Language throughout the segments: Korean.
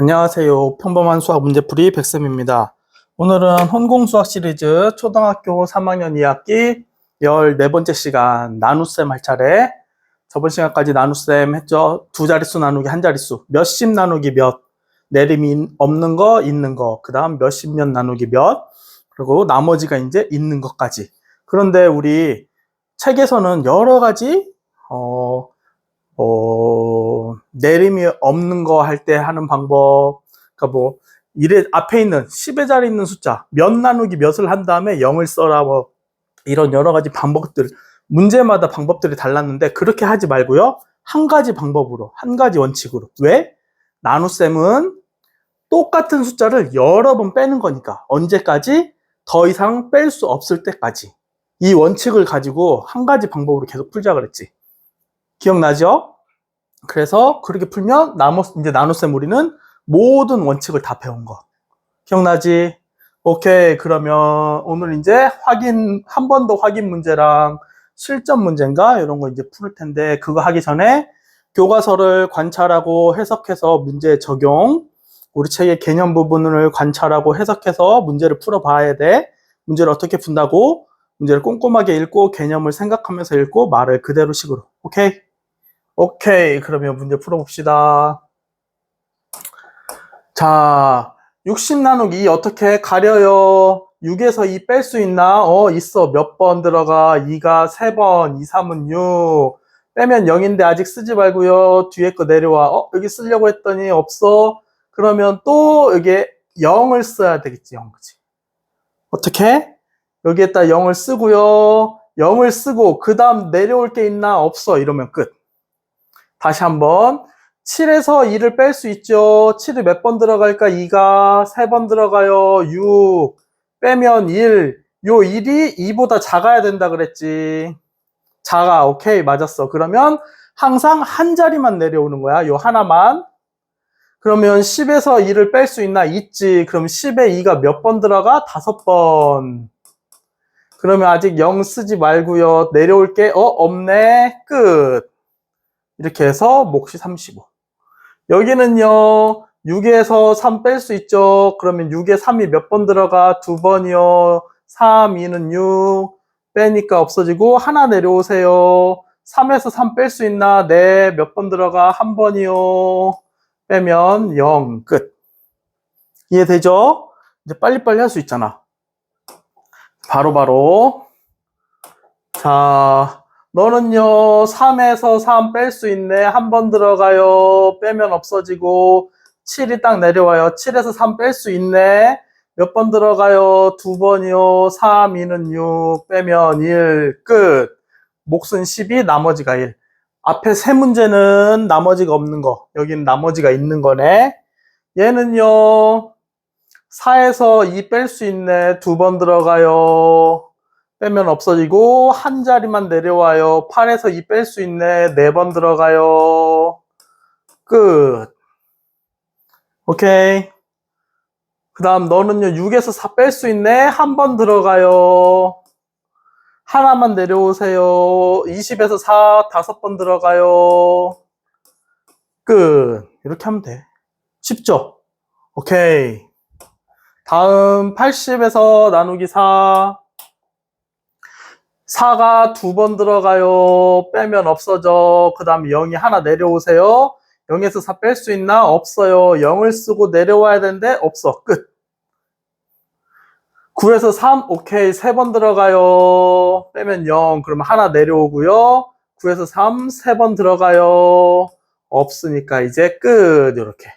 안녕하세요. 평범한 수학 문제풀이 백쌤입니다. 오늘은 혼공수학 시리즈 초등학교 3학년 2학기 14번째 시간 나눗셈 할 차례. 저번 시간까지 나눗셈 했죠. 두 자릿수 나누기 한 자릿수. 몇십 나누기 몇. 내림이 없는 거, 있는 거. 그 다음 몇십 몇 나누기 몇. 그리고 나머지가 이제 있는 것까지. 그런데 우리 책에서는 여러 가지, 어, 어, 내림이 없는 거 할 때 하는 방법, 그러니까 뭐, 이래, 앞에 있는 10의 자리 있는 숫자, 몇 나누기 몇을 한 다음에 0을 써라, 뭐, 이런 여러 가지 방법들, 문제마다 방법들이 달랐는데, 그렇게 하지 말고요. 한 가지 방법으로, 한 가지 원칙으로. 왜? 나눗셈은 똑같은 숫자를 여러 번 빼는 거니까. 언제까지? 더 이상 뺄 수 없을 때까지. 이 원칙을 가지고 한 가지 방법으로 계속 풀자 그랬지. 기억나죠? 그래서 그렇게 풀면 나무 이제 나눗셈 우리는 모든 원칙을 다 배운 거. 기억나지? 오케이. 그러면 오늘 이제 확인 한 번 더 확인 문제랑 실전 문제인가 이런 거 이제 풀 텐데 그거 하기 전에 교과서를 관찰하고 해석해서 문제 적용 우리 책의 개념 부분을 관찰하고 해석해서 문제를 풀어 봐야 돼. 문제를 어떻게 푼다고? 문제를 꼼꼼하게 읽고 개념을 생각하면서 읽고 말을 그대로 식으로. 오케이? 오케이. 그러면 문제 풀어봅시다. 자, 60 나누기 어떻게 가려요? 6에서 2 뺄 수 있나? 어, 있어. 몇 번 들어가? 2가 3번, 2, 3은 6. 빼면 0인데 아직 쓰지 말고요. 뒤에 거 내려와. 어, 여기 쓰려고 했더니 없어. 그러면 또 여기에 0을 써야 되겠지, 0. 그지? 어떻게? 여기에다 0을 쓰고요. 0을 쓰고 그 다음 내려올 게 있나? 없어. 이러면 끝. 다시 한번 7에서 2를 뺄 수 있죠. 7이 몇 번 들어갈까? 2가 3번 들어가요. 6 빼면 1. 요 1이 2보다 작아야 된다 그랬지. 작아. 오케이. 맞았어. 그러면 항상 한 자리만 내려오는 거야. 요 하나만. 그러면 10에서 2를 뺄 수 있나? 있지. 그럼 10에 2가 몇 번 들어가? 다섯 번. 그러면 아직 0 쓰지 말고요. 내려올 게, 어, 없네. 끝. 이렇게 해서 몫이 35. 여기는요, 6에서 3 뺄 수 있죠. 그러면 6에 3이 몇 번 들어가? 두 번이요. 3, 2는 6. 빼니까 없어지고, 하나 내려오세요. 3에서 3 뺄 수 있나? 네. 몇 번 들어가? 한 번이요. 빼면 0. 끝. 이해되죠? 이제 빨리빨리 할 수 있잖아. 바로바로. 바로. 자, 너는요, 3에서 3 뺄 수 있네. 한 번 들어가요. 빼면 없어지고, 7이 딱 내려와요. 7에서 3 뺄 수 있네. 몇 번 들어가요? 두 번이요. 3, 2는 6, 빼면 1, 끝. 몫은 12, 나머지가 1. 앞에 세 문제는 나머지가 없는 거. 여기는 나머지가 있는 거네. 얘는요, 4에서 2 뺄 수 있네. 두 번 들어가요. 빼면 없어지고 한 자리만 내려와요. 8에서 2 뺄 수 있네. 네 번 들어가요. 끝. 오케이. 그 다음 너는요. 6에서 4 뺄 수 있네. 한 번 들어가요. 하나만 내려오세요. 20에서 4 다섯 번 들어가요. 끝. 이렇게 하면 돼. 쉽죠? 오케이. 다음 80에서 나누기 4. 4가 두 번 들어가요. 빼면 없어져. 그 다음 0이 하나 내려오세요. 0에서 4 뺄 수 있나? 없어요. 0을 쓰고 내려와야 되는데 없어. 끝. 9에서 3, 오케이. 3번 들어가요. 빼면 0. 그러면 하나 내려오고요. 9에서 3, 3번 들어가요. 없으니까 이제 끝. 이렇게.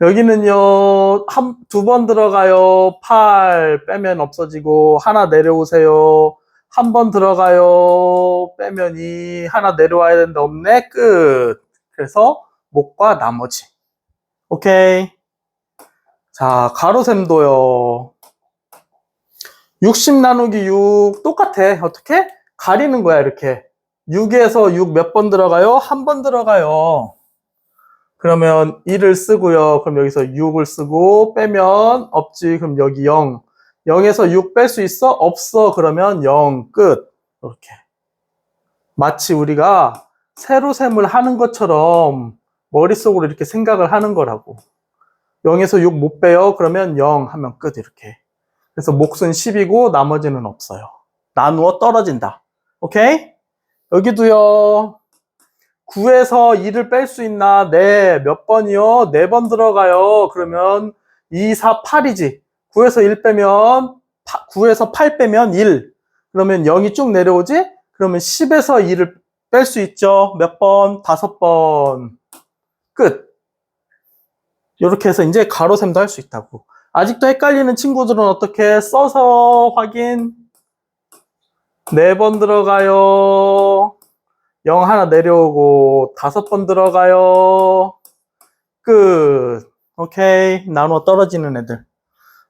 여기는요, 한, 두 번 들어가요. 8, 빼면 없어지고, 하나 내려오세요. 한 번 들어가요. 빼면 2, 하나 내려와야 되는데 없네. 끝. 그래서, 목과 나머지. 오케이. 자, 가로셈도요. 60 나누기 6, 똑같아. 어떻게? 가리는 거야, 이렇게. 6에서 6 몇 번 들어가요? 한 번 들어가요. 그러면 1을 쓰고요. 그럼 여기서 6을 쓰고 빼면 없지. 그럼 여기 0. 0에서 6 뺄 수 있어? 없어. 그러면 0 끝. 이렇게. 마치 우리가 세로셈을 하는 것처럼 머릿속으로 이렇게 생각을 하는 거라고. 0에서 6 못 빼요. 그러면 0 하면 끝 이렇게. 그래서 몫은 10이고 나머지는 없어요. 나누어 떨어진다. 오케이? 여기도요. 9에서 2를 뺄 수 있나? 네. 몇 번이요? 4번 들어가요. 그러면 2, 4, 8이지. 9에서 1 빼면 9에서 8 빼면 1. 그러면 0이 쭉 내려오지? 그러면 10에서 2를 뺄 수 있죠. 몇 번? 다섯 번. 끝. 이렇게 해서 이제 가로셈도 할 수 있다고. 아직도 헷갈리는 친구들은 어떻게 써서 확인? 네 번 들어가요. 0 하나 내려오고 다섯 번 들어가요. 끝. 오케이. 나누어 떨어지는 애들.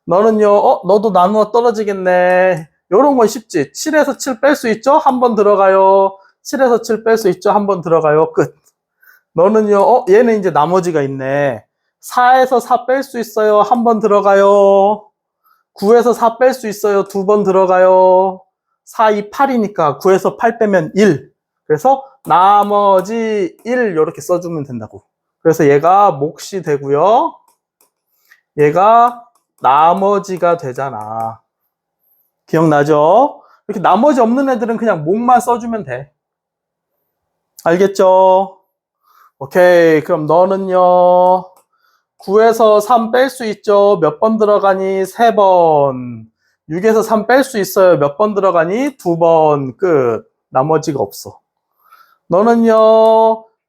너는요, 어, 너도 나누어 떨어지겠네. 요런 건 쉽지. 7에서 7 뺄 수 있죠? 한 번 들어가요. 7에서 7 뺄 수 있죠? 한 번 들어가요. 끝. 너는요, 어, 얘는 이제 나머지가 있네. 4에서 4 뺄 수 있어요. 한 번 들어가요. 9에서 4 뺄 수 있어요. 두 번 들어가요. 4, 2, 8이니까 9에서 8 빼면 1. 그래서 나머지 1 이렇게 써주면 된다고. 그래서 얘가 몫이 되고요. 얘가 나머지가 되잖아. 기억나죠? 이렇게 나머지 없는 애들은 그냥 몫만 써주면 돼. 알겠죠? 오케이. 그럼 너는요. 9에서 3 뺄 수 있죠? 몇 번 들어가니? 3번. 6에서 3 뺄 수 있어요? 몇 번 들어가니? 2번. 끝. 나머지가 없어. 너는요,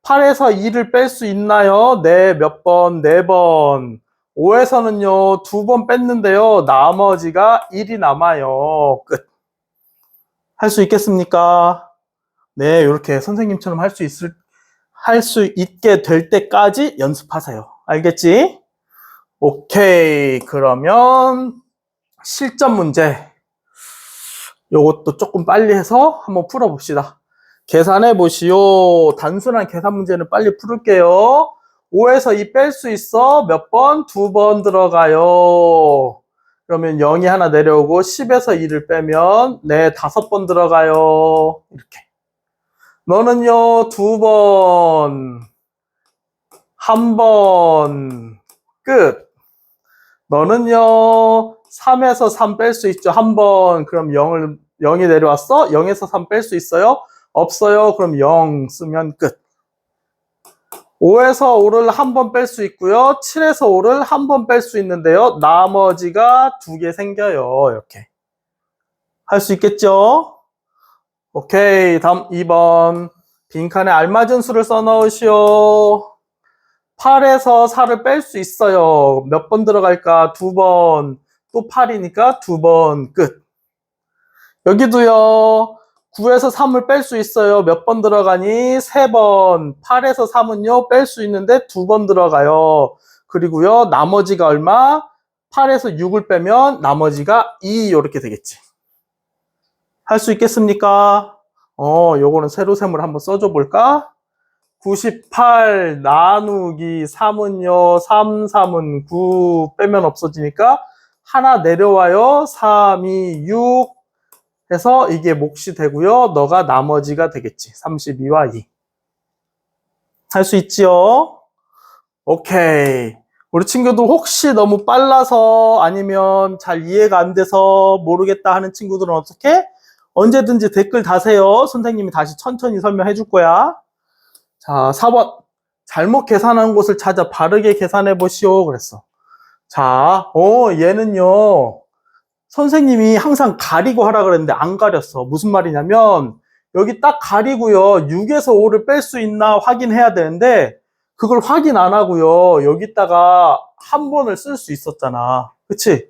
8에서 2를 뺄 수 있나요? 네, 몇 번? 4번. 5에서는요, 두 번 뺐는데요, 나머지가 1이 남아요. 끝. 할 수 있겠습니까? 네, 이렇게 선생님처럼 할 수 있을, 할 수 있게 될 때까지 연습하세요. 알겠지? 오케이. 그러면, 실전 문제. 요것도 조금 빨리 해서 한번 풀어봅시다. 계산해 보시오. 단순한 계산 문제는 빨리 풀을게요. 5에서 2 뺄 수 있어. 몇 번? 두 번 들어가요. 그러면 0이 하나 내려오고 10에서 2를 빼면 네, 다섯 번 들어가요. 이렇게. 너는요, 두 번, 한 번, 끝. 너는요, 3에서 3 뺄 수 있죠. 한 번. 그럼 0을, 0이 내려왔어? 0에서 3 뺄 수 있어요? 없어요. 그럼 0 쓰면 끝. 5에서 5를 한 번 뺄 수 있고요. 7에서 5를 한 번 뺄 수 있는데요. 나머지가 두 개 생겨요. 이렇게. 할 수 있겠죠? 오케이. 다음 2번. 빈칸에 알맞은 수를 써 넣으시오. 8에서 4를 뺄 수 있어요. 몇 번 들어갈까? 두 번. 또 8이니까 두 번 끝. 여기도요. 9에서 3을 뺄 수 있어요. 몇 번 들어가니? 3번. 8에서 3은요, 뺄 수 있는데 두번 들어가요. 그리고요, 나머지가 얼마? 8에서 6을 빼면 나머지가 2 이렇게 되겠지. 할 수 있겠습니까? 어, 요거는 세로셈을 한번 써줘 볼까? 98 나누기 3은요, 3, 3은 9 빼면 없어지니까 하나 내려와요. 3, 2, 6 해서 이게 몫이 되고요. 너가 나머지가 되겠지. 32와 2. 할 수 있지요? 오케이. 우리 친구들 혹시 너무 빨라서 아니면 잘 이해가 안 돼서 모르겠다 하는 친구들은 어떻게? 언제든지 댓글 다세요. 선생님이 다시 천천히 설명해 줄 거야. 자, 4번. 잘못 계산한 곳을 찾아 바르게 계산해 보시오. 그랬어. 자, 어, 얘는요. 선생님이 항상 가리고 하라 그랬는데 안 가렸어. 무슨 말이냐면 여기 딱 가리고요. 6에서 5를 뺄 수 있나 확인해야 되는데 그걸 확인 안 하고요. 여기다가 한 번을 쓸 수 있었잖아. 그치?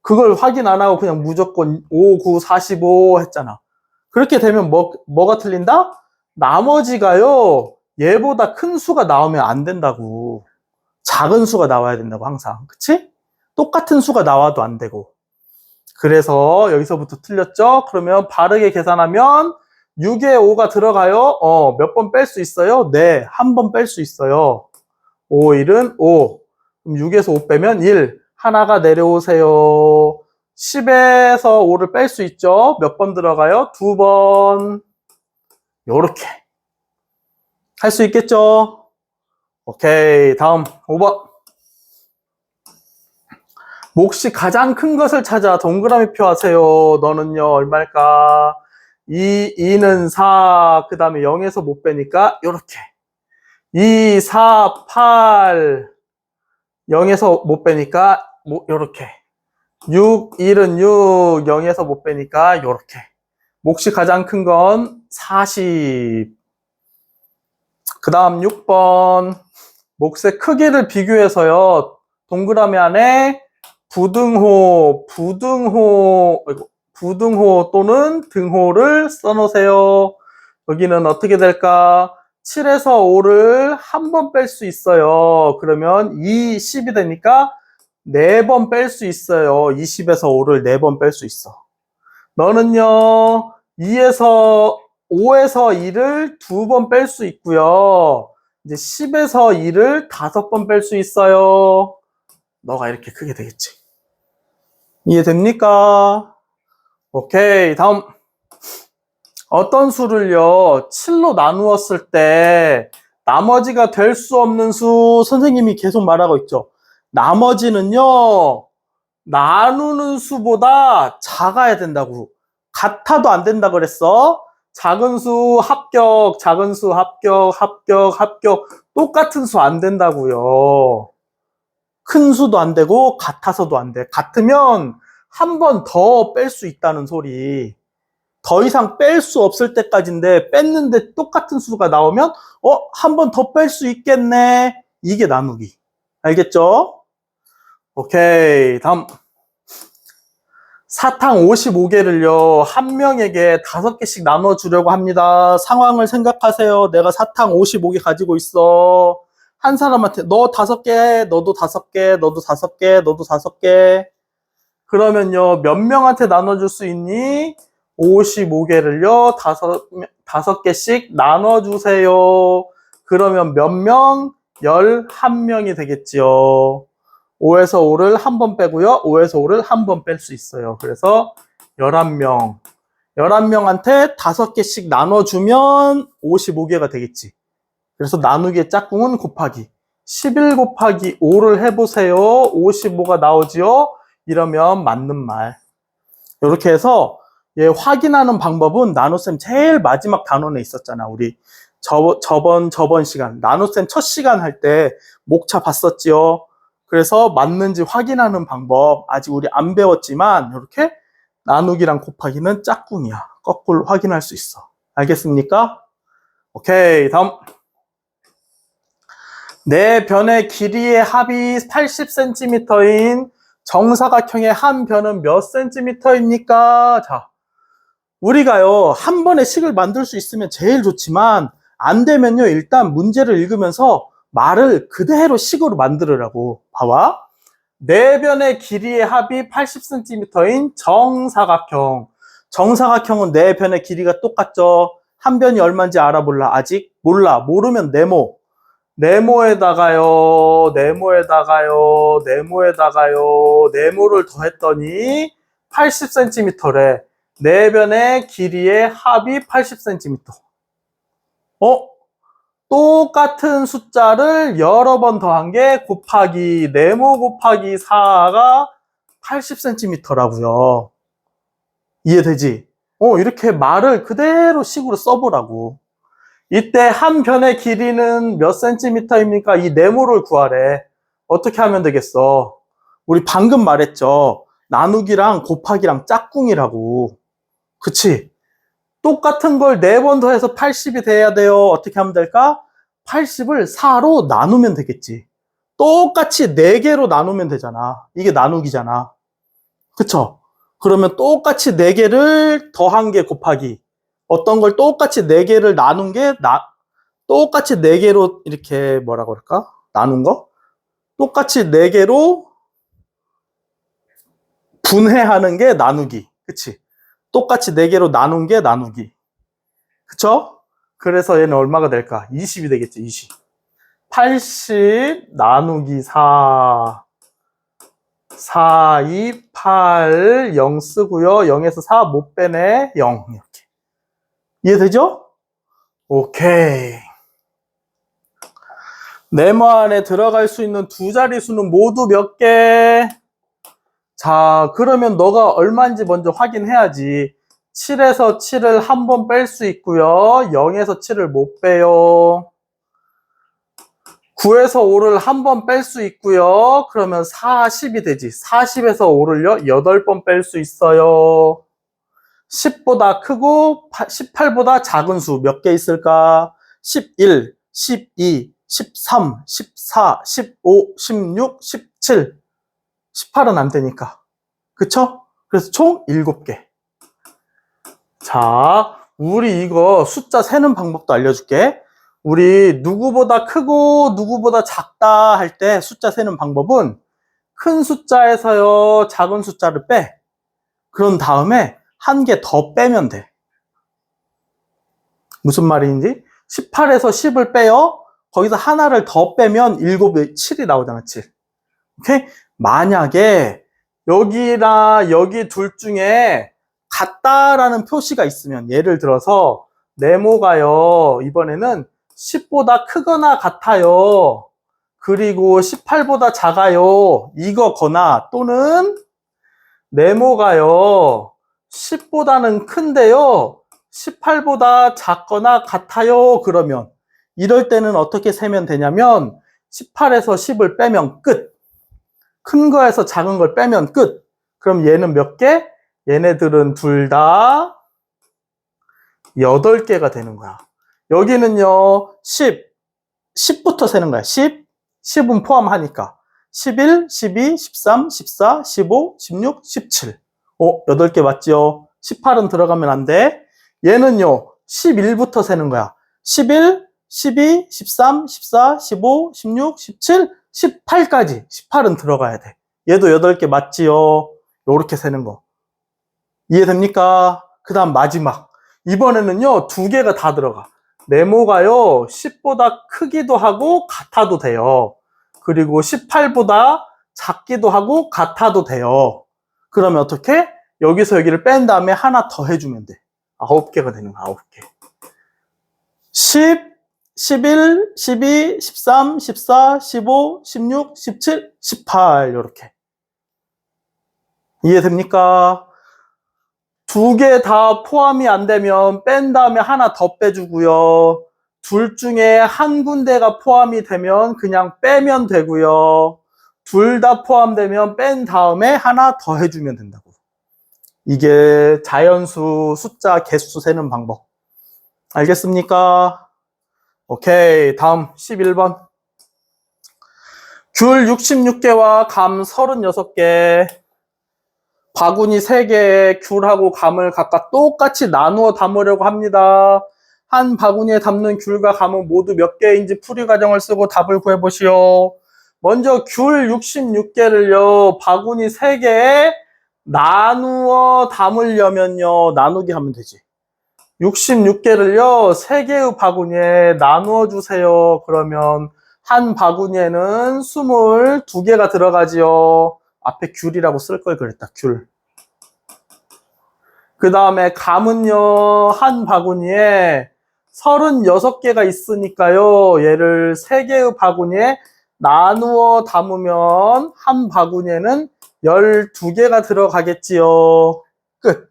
그걸 확인 안 하고 그냥 무조건 5, 9, 45 했잖아. 그렇게 되면 뭐, 뭐가 틀린다? 나머지가요. 얘보다 큰 수가 나오면 안 된다고. 작은 수가 나와야 된다고 항상. 그치? 똑같은 수가 나와도 안 되고. 그래서 여기서부터 틀렸죠? 그러면 바르게 계산하면 6에 5가 들어가요? 어, 몇 번 뺄 수 있어요? 네, 한 번 뺄 수 있어요. 5, 1은 5. 그럼 6에서 5 빼면 1. 하나가 내려오세요. 10에서 5를 뺄 수 있죠? 몇 번 들어가요? 두 번. 요렇게. 할 수 있겠죠? 오케이. 다음 5번. 몫이 가장 큰 것을 찾아 동그라미 표 하세요. 너는요, 얼마일까? 2, 2는 4, 그 다음에 0에서 못 빼니까, 요렇게. 2, 4, 8, 0에서 못 빼니까, 뭐, 요렇게. 6, 1은 6, 0에서 못 빼니까, 요렇게. 몫이 가장 큰 건 40. 그 다음 6번. 몫의 크기를 비교해서요, 동그라미 안에 부등호, 부등호, 부등호 또는 등호를 써놓으세요. 여기는 어떻게 될까? 7에서 5를 한 번 뺄 수 있어요. 그러면 2, 10이 되니까 4번 뺄 수 있어요. 20에서 5를 4번 뺄 수 있어. 너는요, 2에서 5에서 2를 두번뺄 수 있고요. 이제 10에서 2를 다섯 번뺄 수 있어요. 너가 이렇게 크게 되겠지. 이해됩니까? 오케이. 다음. 어떤 수를요, 7로 나누었을 때, 나머지가 될 수 없는 수, 선생님이 계속 말하고 있죠. 나머지는요, 나누는 수보다 작아야 된다고. 같아도 안 된다 그랬어. 작은 수 합격, 작은 수 합격, 합격, 합격. 똑같은 수 안 된다고요. 큰 수도 안 되고 같아서도 안 돼. 같으면 한 번 더 뺄 수 있다는 소리. 더 이상 뺄 수 없을 때까지인데 뺐는데 똑같은 수가 나오면 어, 한 번 더 뺄 수 있겠네. 이게 나누기. 알겠죠? 오케이. 다음. 사탕 55개를요, 한 명에게 다섯 개씩 나눠주려고 합니다. 상황을 생각하세요. 내가 사탕 55개 가지고 있어. 한 사람한테, 너 다섯 개, 너도 다섯 개, 너도 다섯 개, 너도 다섯 개. 그러면요, 몇 명한테 나눠줄 수 있니? 55개를요, 다섯, 다섯 개씩 나눠주세요. 그러면 몇 명? 11명이 되겠지요. 5에서 5를 한 번 빼고요. 5에서 5를 한 번 뺄 수 있어요. 그래서 11명. 11명한테 5개씩 나눠주면 55개가 되겠지. 그래서 나누기의 짝꿍은 곱하기. 11 곱하기 5를 해보세요. 55가 나오지요? 이러면 맞는 말. 이렇게 해서 얘 확인하는 방법은 나눗셈 제일 마지막 단원에 있었잖아. 우리 저, 저번, 저번 시간. 나눗셈 첫 시간 할 때 목차 봤었지요? 그래서 맞는지 확인하는 방법 아직 우리 안 배웠지만 이렇게 나누기랑 곱하기는 짝꿍이야. 거꾸로 확인할 수 있어. 알겠습니까? 오케이 다음 네 변의 길이의 합이 80cm인 정사각형의 한 변은 몇 cm입니까? 자 우리가요 한 번에 식을 만들 수 있으면 제일 좋지만 안 되면요 일단 문제를 읽으면서 말을 그대로 식으로 만들으라고. 봐봐. 네 변의 길이의 합이 80cm인 정사각형. 정사각형은 네 변의 길이가 똑같죠. 한 변이 얼마인지 알아볼라. 아직 몰라. 모르면 네모. 네모에다가요. 네모에다가요. 네모에다가요. 네모를 더했더니 80cm래. 네 변의 길이의 합이 80cm. 어? 똑같은 숫자를 여러 번 더한 게 곱하기 네모 곱하기 4가 80cm라고요. 이해되지? 어, 이렇게 말을 그대로 식으로 써보라고. 이때 한 변의 길이는 몇 cm입니까? 이 네모를 구하래. 어떻게 하면 되겠어? 우리 방금 말했죠. 나누기랑 곱하기랑 짝꿍이라고. 그치? 똑같은 걸 네 번 더 해서 80이 돼야 돼요. 어떻게 하면 될까? 80을 4로 나누면 되겠지. 똑같이 4개로 나누면 되잖아. 이게 나누기잖아. 그쵸? 그러면 똑같이 4개를 더한 게 곱하기. 어떤 걸 똑같이 4개를 나눈 게 나, 똑같이 4개로 이렇게 뭐라고 할까? 나눈 거? 똑같이 4개로 분해하는 게 나누기. 그치? 똑같이 4개로 나눈 게 나누기. 그쵸? 그래서 얘는 얼마가 될까? 20이 되겠지, 20. 80 나누기 4. 4, 2, 8, 0 쓰고요. 0에서 4 못 빼네. 0. 이해되죠? 오케이. 네모 안에 들어갈 수 있는 두 자릿수는 모두 몇 개? 자, 그러면 너가 얼마인지 먼저 확인해야지. 7에서 7을 한 번 뺄 수 있고요. 0에서 7을 못 빼요. 9에서 5를 한 번 뺄 수 있고요. 그러면 40이 되지. 40에서 5를요, 8번 뺄 수 있어요. 10보다 크고 18보다 작은 수 몇 개 있을까? 11, 12, 13, 14, 15, 16, 17. 18은 안 되니까. 그쵸? 그래서 총 7개. 자, 우리 이거 숫자 세는 방법도 알려줄게. 우리 누구보다 크고 누구보다 작다 할 때 숫자 세는 방법은 큰 숫자에서요, 작은 숫자를 빼. 그런 다음에 한 개 더 빼면 돼. 무슨 말인지? 18에서 10을 빼요. 거기서 하나를 더 빼면 7에 7이 나오잖아, 7. 오케이? 만약에 여기나 여기 둘 중에 같다라는 표시가 있으면 예를 들어서 네모가요. 이번에는 10보다 크거나 같아요. 그리고 18보다 작아요. 이거거나 또는 네모가요. 10보다는 큰데요. 18보다 작거나 같아요. 그러면 이럴 때는 어떻게 세면 되냐면 18에서 10을 빼면 끝. 큰 거에서 작은 걸 빼면 끝. 그럼 얘는 몇 개? 얘네들은 둘 다 8개가 되는 거야. 여기는요, 10. 10부터 세는 거야. 10. 10은 포함하니까. 11, 12, 13, 14, 15, 16, 17. 어, 8개 맞지요? 18은 들어가면 안 돼. 얘는요, 11부터 세는 거야. 11, 12, 13, 14, 15, 16, 17, 18까지. 18은 들어가야 돼. 얘도 8개 맞지요? 요렇게 세는 거. 이해됩니까? 그 다음 마지막. 이번에는요, 두 개가 다 들어가. 네모가요, 10보다 크기도 하고 같아도 돼요. 그리고 18보다 작기도 하고 같아도 돼요. 그러면 어떻게? 여기서 여기를 뺀 다음에 하나 더 해주면 돼. 아홉 개가 되는 거야, 아홉 개. 10, 11, 12, 13, 14, 15, 16, 17, 18 이렇게. 이해됩니까? 두 개 다 포함이 안 되면 뺀 다음에 하나 더 빼주고요. 둘 중에 한 군데가 포함이 되면 그냥 빼면 되고요. 둘 다 포함되면 뺀 다음에 하나 더 해주면 된다고. 이게 자연수 숫자 개수 세는 방법. 알겠습니까? 오케이. 다음 11번. 귤 66개와 감 36개. 바구니 3개에 귤하고 감을 각각 똑같이 나누어 담으려고 합니다. 한 바구니에 담는 귤과 감은 모두 몇 개인지 풀이 과정을 쓰고 답을 구해보시오. 먼저 귤 66개를요, 바구니 3개에 나누어 담으려면요, 나누기 하면 되지. 66개를요, 3개의 바구니에 나누어 주세요. 그러면 한 바구니에는 22개가 들어가지요. 앞에 귤이라고 쓸 걸 그랬다, 귤. 그 다음에 감은요, 한 바구니에 36개가 있으니까요, 얘를 3개의 바구니에 나누어 담으면 한 바구니에는 12개가 들어가겠지요. 끝.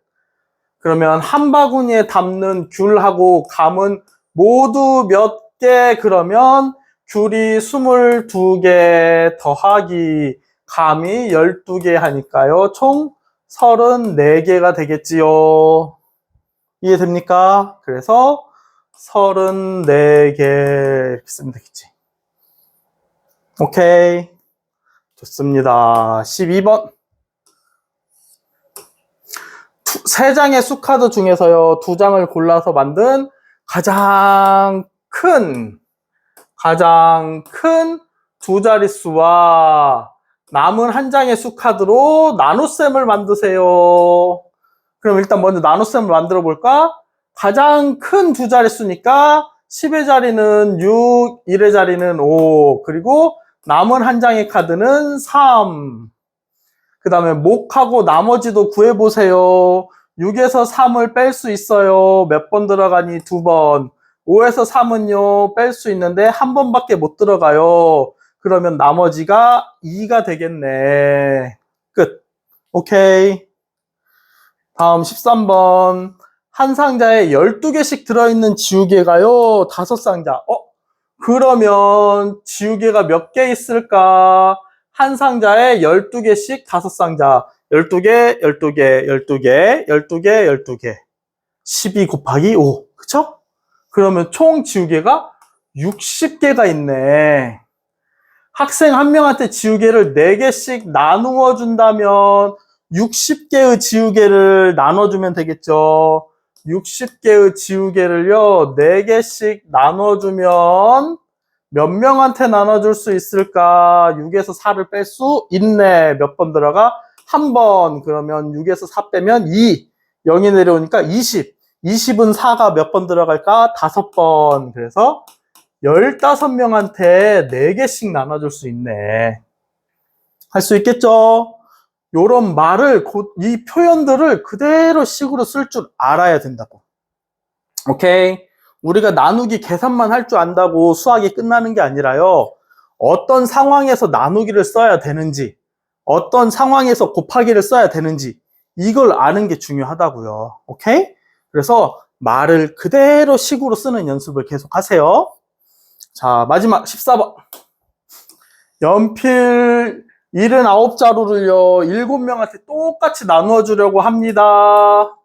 그러면 한 바구니에 담는 귤하고 감은 모두 몇 개? 그러면 귤이 22개 더하기 감이 12개 하니까요. 총 34개가 되겠지요. 이해됩니까? 그래서 34개 이렇게 쓰면 되겠지. 오케이. 좋습니다. 12번. 세 장의 수카드 중에서요, 두 장을 골라서 만든 가장 큰, 가장 큰 두 자릿수와 남은 한 장의 수카드로 나눗셈을 만드세요. 그럼 일단 먼저 나눗셈을 만들어 볼까? 가장 큰 두 자릿수니까 10의 자리는 6, 1의 자리는 5, 그리고 남은 한 장의 카드는 3. 그 다음에 목하고 나머지도 구해보세요. 6에서 3을 뺄 수 있어요. 몇 번 들어가니? 두 번. 5에서 3은요, 뺄 수 있는데 한 번밖에 못 들어가요. 그러면 나머지가 2가 되겠네. 끝. 오케이. 다음 13번. 한 상자에 12개씩 들어있는 지우개가요, 5상자. 어? 그러면 지우개가 몇 개 있을까? 한 상자에 12개씩 5상자. 12개, 12개, 12개, 12개, 12개. 12 곱하기 5. 그쵸? 그러면 총 지우개가 60개가 있네. 학생 한 명한테 지우개를 4개씩 나누어 준다면 60개의 지우개를 나눠주면 되겠죠. 60개의 지우개를요, 4개씩 나눠주면 몇 명한테 나눠줄 수 있을까? 6에서 4를 뺄 수 있네. 몇 번 들어가? 한 번. 그러면 6에서 4 빼면 2. 0이 내려오니까 20. 20은 4가 몇 번 들어갈까? 5번. 그래서 15명한테 4개씩 나눠줄 수 있네. 할 수 있겠죠? 요런 말을, 곧이 표현들을 그대로 식으로 쓸 줄 알아야 된다고. 오케이? 우리가 나누기 계산만 할 줄 안다고 수학이 끝나는 게 아니라요. 어떤 상황에서 나누기를 써야 되는지, 어떤 상황에서 곱하기를 써야 되는지, 이걸 아는 게 중요하다고요. 오케이? 그래서 말을 그대로 식으로 쓰는 연습을 계속 하세요. 자, 마지막 14번. 연필 79자루를요, 7명한테 똑같이 나누어 주려고 합니다.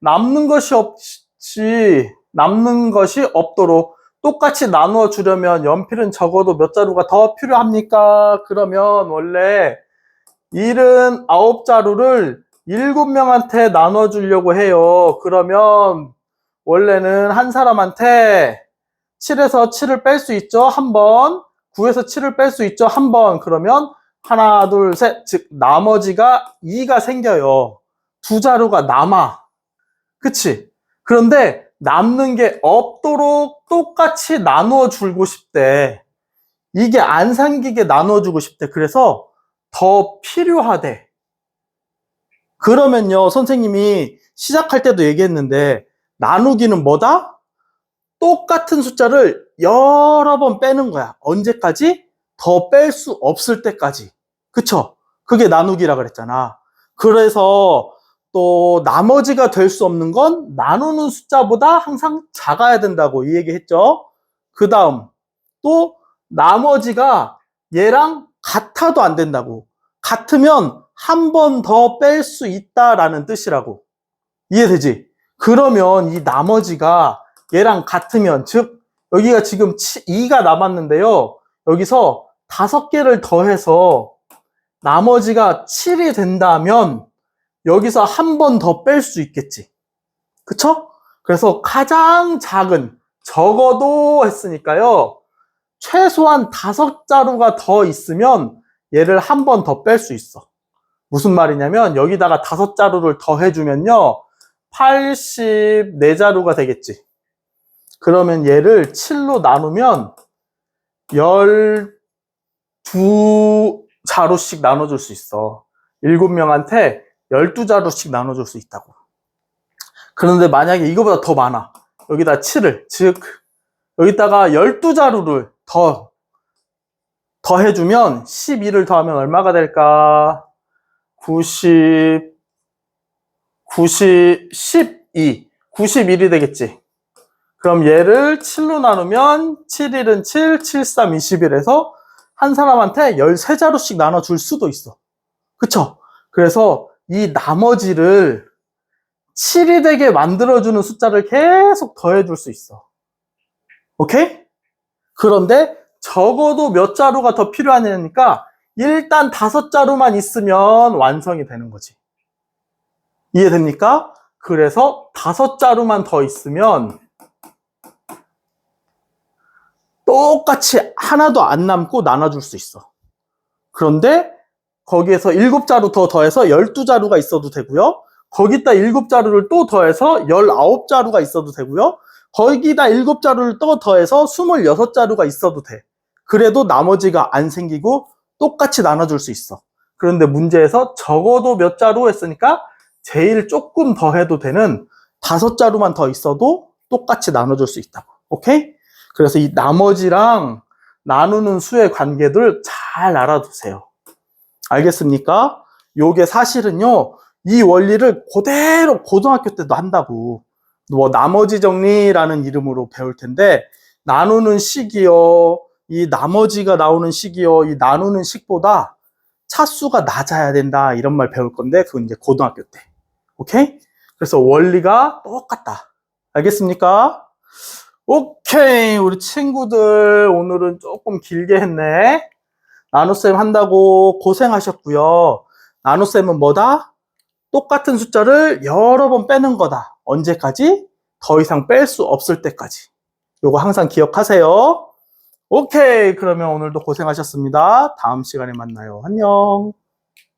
남는 것이 없지, 남는 것이 없도록 똑같이 나누어 주려면 연필은 적어도 몇 자루가 더 필요합니까? 그러면 원래 79자루를 7명한테 나눠 주려고 해요. 그러면 원래는 한 사람한테 7에서 7을 뺄 수 있죠. 한 번. 9에서 7을 뺄 수 있죠. 한 번. 그러면 하나, 둘, 셋. 즉, 나머지가 2가 생겨요. 두 자루가 남아. 그치? 그런데 남는 게 없도록 똑같이 나누어 주고 싶대. 이게 안 생기게 나누어 주고 싶대. 그래서 더 필요하대. 그러면요, 선생님이 시작할 때도 얘기했는데, 나누기는 뭐다? 똑같은 숫자를 여러 번 빼는 거야. 언제까지? 더 뺄 수 없을 때까지. 그쵸? 그게 나누기라 그랬잖아. 그래서 또 나머지가 될 수 없는 건 나누는 숫자보다 항상 작아야 된다고 이 얘기 했죠. 그 다음 또 나머지가 얘랑 같아도 안 된다고. 같으면 한 번 더 뺄 수 있다라는 뜻이라고. 이해되지? 그러면 이 나머지가 얘랑 같으면, 즉, 여기가 지금 2가 남았는데요. 여기서 다섯 개를 더해서 나머지가 7이 된다면 여기서 한 번 더 뺄 수 있겠지. 그쵸? 그래서 가장 작은, 적어도 했으니까요. 최소한 다섯 자루가 더 있으면 얘를 한 번 더 뺄 수 있어. 무슨 말이냐면 여기다가 다섯 자루를 더 해주면요. 84자루가 되겠지. 그러면 얘를 7로 나누면 12자루씩 나눠줄 수 있어. 7명한테 12자루씩 나눠줄 수 있다고. 그런데 만약에 이거보다 더 많아. 여기다 7을, 즉, 여기다가 12자루를 더, 더 해주면 12를 더하면 얼마가 될까? 90, 90, 12, 91이 되겠지. 그럼 얘를 7로 나누면 7, 1은 7, 7, 3, 21에서 한 사람한테 13자루씩 나눠줄 수도 있어. 그쵸? 그래서 이 나머지를 7이 되게 만들어주는 숫자를 계속 더해줄 수 있어. 오케이? 그런데 적어도 몇 자루가 더 필요하냐니까 일단 다섯 자루만 있으면 완성이 되는 거지. 이해됩니까? 그래서 다섯 자루만 더 있으면 똑같이 하나도 안 남고 나눠줄 수 있어. 그런데 거기에서 일곱 자루 더 더해서 열두 자루가 있어도 되고요. 거기다 일곱 자루를 또 더해서 열아홉 자루가 있어도 되고요. 거기다 일곱 자루를 또 더해서 스물여섯 자루가 있어도 돼. 그래도 나머지가 안 생기고 똑같이 나눠줄 수 있어. 그런데 문제에서 적어도 몇 자루 했으니까 제일 조금 더 해도 되는 다섯 자루만 더 있어도 똑같이 나눠줄 수 있다고. 오케이? 그래서 이 나머지랑 나누는 수의 관계들 잘 알아두세요. 알겠습니까? 요게 사실은요, 이 원리를 그대로 고등학교 때도 한다고. 뭐, 나머지 정리라는 이름으로 배울 텐데, 나누는 식이요, 이 나머지가 나오는 식이요, 이 나누는 식보다 차수가 낮아야 된다. 이런 말 배울 건데, 그건 이제 고등학교 때. 오케이? 그래서 원리가 똑같다. 알겠습니까? 오케이. 우리 친구들, 오늘은 조금 길게 했네. 나눗셈 한다고 고생하셨고요. 나눗셈은 뭐다? 똑같은 숫자를 여러 번 빼는 거다. 언제까지? 더 이상 뺄 수 없을 때까지. 요거 항상 기억하세요. 오케이. 그러면 오늘도 고생하셨습니다. 다음 시간에 만나요. 안녕.